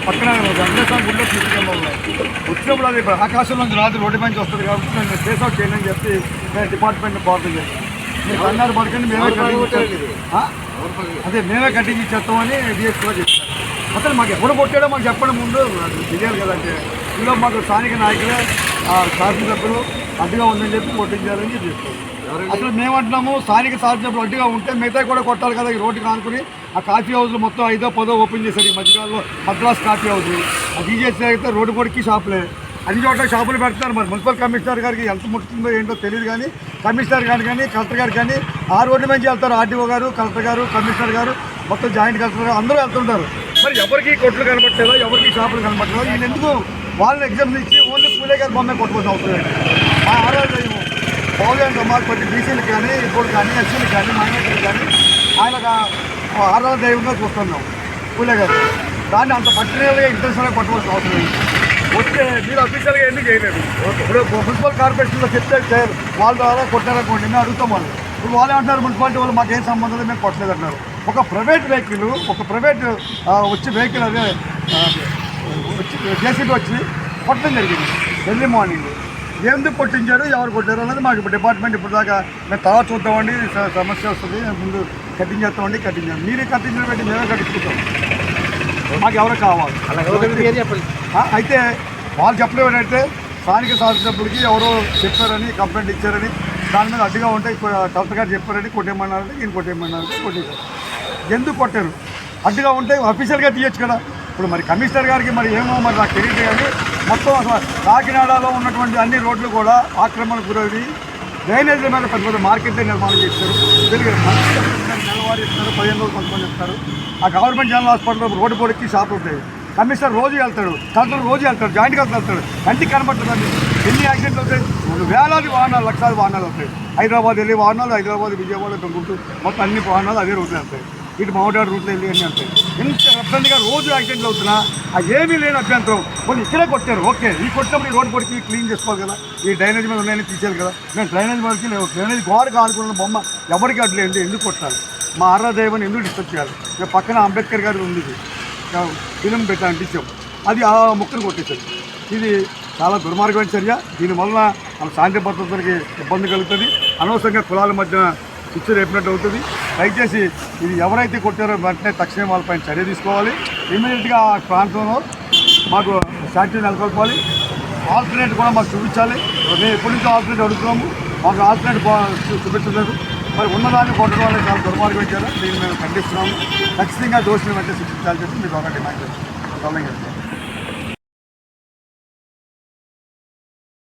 పక్కన వెంకటేశ్వర గుడిలో తీసుకెళ్ళి ఉన్నాయి వచ్చినప్పుడు అది ఆకాశంలో రాత్రి రోడ్డు నుంచి వస్తుంది కాబట్టి నేను ఫేస్ అవుట్ చేయండి అని చెప్పి నేను డిపార్ట్మెంట్ బాగుంటుంది చేశాను మీరు అన్నారు పడకండి మేమే కట్టించి ఆ? అదే మేమే కట్టించి ఇచ్చేస్తామని డిఎస్పీలో చెప్పారు. అసలు మాకు ఎప్పుడు కొట్టాడో మాకు చెప్పడం ముందు తెలియాలి కదంటే ఇందులో మాకు స్థానిక నాయకులే శాసనసభ్యులు అడ్డుగా ఉందని చెప్పి కొట్టించాలని చెప్పి అసలు మేము అంటున్నాము స్థానిక శాసనసభ్యులు అడ్డుగా ఉంటే మిగతా కూడా కొట్టాలి కదా ఈ రోడ్డుకి ఆనుకుని ఆ కాఫీ హౌస్లు మొత్తం ఐదో పదో ఓపెన్ చేశారు ఈ మధ్యకాలంలో మద్రాస్ కాఫీ హౌస్. ఆ డీజేసీ అయితే రోడ్డు పొడికి షాపులే. అన్ని చోట్ల షాపులు పెడతారు మరి. మున్సిపల్ కమిషనర్ గారికి ఎంత ముట్టుతుందో ఏంటో తెలియదు కానీ కమిషనర్ గారు కానీ కలెక్టర్ గారు కానీ ఆ రోడ్డు మంచి వెళ్తారు ఆర్డీఓ గారు కలెక్టర్ గారు కమిషనర్ గారు మొత్తం జాయింట్ కలెక్టర్ గారు అందరూ వెళ్తుంటారు. మరి ఎవరికి కొట్లు కనబట్టలేదో ఎవరికి షాపులు కనబట్టలేదో వీళ్ళు ఎందుకు వాళ్ళని ఎగ్జామ్ ఇచ్చి ఓన్లీ పూలే గారు బొమ్మే కొట్టుకోవాల్సిన అవసరం ఏంటి ఆరోగ్యం పౌరులు మాకు కొన్ని బీసీలు కానీ ఇప్పుడు కానీ ఎస్సీలు కానీ మైనార్టీలు కానీ ఆయన ఆరాధ దైవంగా చూస్తున్నాం. పూలే గారు దాన్ని అంత పర్టికులర్గా ఇంటర్నేషనల్గా కొట్టవలసిన అవసరం లేదు. వచ్చే మీరు అఫీషియల్గా ఎన్ని చేయలేదు? ఇప్పుడు మున్సిపల్ కార్పొరేషన్లో చెప్తే చేయరు వాళ్ళ ద్వారా కొట్టారనుకోండి మేము అడుగుతాం వాళ్ళు ఇప్పుడు వాళ్ళే అంటారు మున్సిపాలిటీ వాళ్ళు మాకు ఏం సంబంధం లేదు మేము కొట్టలేదు అంటారు ఒక ప్రైవేట్ వెహికల్ ఒక ప్రైవేట్ వచ్చి వెహికల్ అదే వచ్చి జేసీబీ వచ్చి కొట్టడం జరిగింది. ఎర్లీ మార్నింగ్ ఎందుకు కొట్టించారు ఎవరు కొట్టారు అన్నది మాకు డిపార్ట్మెంట్ ఇప్పుడు దాకా మేము తర్వాత చూద్దామండి సమస్య వస్తుంది ముందు కట్టించేస్తామండి కట్టించాం మీరే కట్టించిన పెట్టి మేమే కట్టించుకుంటాం మాకు ఎవరు కావాలి? అయితే వాళ్ళు చెప్పడం ఏంటంటే స్థానిక శాసనసభ్యులకి ఎవరో చెప్పారని కంప్లైంట్ ఇచ్చారని దాని మీద అడ్డుగా ఉంటే కలెక్టర్ గారు చెప్పారని కొట్టేయమన్నారంటే ఈయన కొట్టేయమన్నారంటే కొట్టేశారు. ఎందుకు కొట్టారు? అడ్డుగా ఉంటే అఫీషియల్గా తీయచ్చు కదా. ఇప్పుడు మరి కమిషనర్ గారికి మరి ఏమో మరి నాకు తెలియదు కానీ మొత్తం కాకినాడలో ఉన్నటువంటి అన్ని రోడ్లు కూడా ఆక్రమణకు గురవి డ్రైనేజీల మీద పెద్ద పెద్ద మార్కెట్లే నిర్మాణం చేస్తారు తెలుగు నెలవారు ఇస్తారు పదిహేను రోజులు కొంతమంది ఇస్తారు. ఆ గవర్నమెంట్ జనరల్ హాస్పిటల్ రోడ్డు పొడికి షాపులు ఉంటాయి. కమిషనర్ రోజు వెళ్తాడు కలెక్టర్ రోజు వెళ్తాడు జాయింట్ కలెక్టర్ వెళ్తాడు. కంటికి కనబడుతుందండి ఎన్ని యాక్సిడెంట్లు అవుతాయి? వేలాది వాహనాలు లక్షలాది వాహనాలు అవుతాయి. హైదరాబాద్ వెళ్ళి వాహనాలు హైదరాబాద్ విజయవాడ గుంటూరు మొత్తం అన్ని వాహనాలు అదే రూట్లో వెళ్తాయి. ఇటు మౌంటాడు రూట్లో వెళ్ళి అన్నీ వెళ్తాయి. ఇంత రబ్బందిగా రోజు యాక్సిడెంట్లు అవుతున్నా ఆ ఏమీ లేని అభ్యంతరం. కొన్ని ఇక్కడే కొట్టారు ఓకే. ఈ కొట్టినప్పుడు ఈ రోడ్డు కొట్టి క్లీన్ చేసుకోవాలి కదా ఈ డ్రైనేజ్ మీద ఉన్నాయని తీసేయాలి కదా. మేము డ్రైనేజ్ మీదకి లేవు డ్రైనేజ్ గోడకు ఆడుకున్న బొమ్మ ఎవరికి అడ్లేదు ఎందుకు కొట్టాలి? మా ఆరాదేవని ఎందుకు డిస్టర్బ్ చేయాలి? మేము పక్కన అంబేద్కర్ గారు ఉంది ఇది. ఫిలిం పెట్టా అంటించాం. అది ఆ ముక్కను కొట్టేశారు. ఇది చాలా దుర్మార్గమైన చర్య. దీనివల్ల మన శాంతి భద్రతలకి ఇబ్బంది కలుగుతుంది. అనవసరంగా కులాల మధ్య చిచ్చు రేపినట్టు అవుతుంది. దయచేసి ఇది ఎవరైతే కొట్టారో వెంటనే తక్షణం వాళ్ళపైన చర్య తీసుకోవాలి. ఇమీడియట్గా ఆ ప్రాంతంలో మాకు శాంతి నెలకొల్పాలి. ఆల్టర్నేట్ కూడా మాకు చూపించాలి. మేము ఎప్పటి నుంచో ఆల్టర్నేట్ అడుగుతున్నాము. మాకు ఆల్టర్నేట్ చూపించలేదు. మరి ఉన్నదాన్ని కొట్టడం వల్ల చాలా దుర్మార్గం ఇచ్చారు. దీన్ని మేము ఖండిస్తున్నాము. ఖచ్చితంగా దోషులు వెంటనే శిక్షించాలి చెప్పి మీకు ఒకటి డిమాండ్ చేస్తాం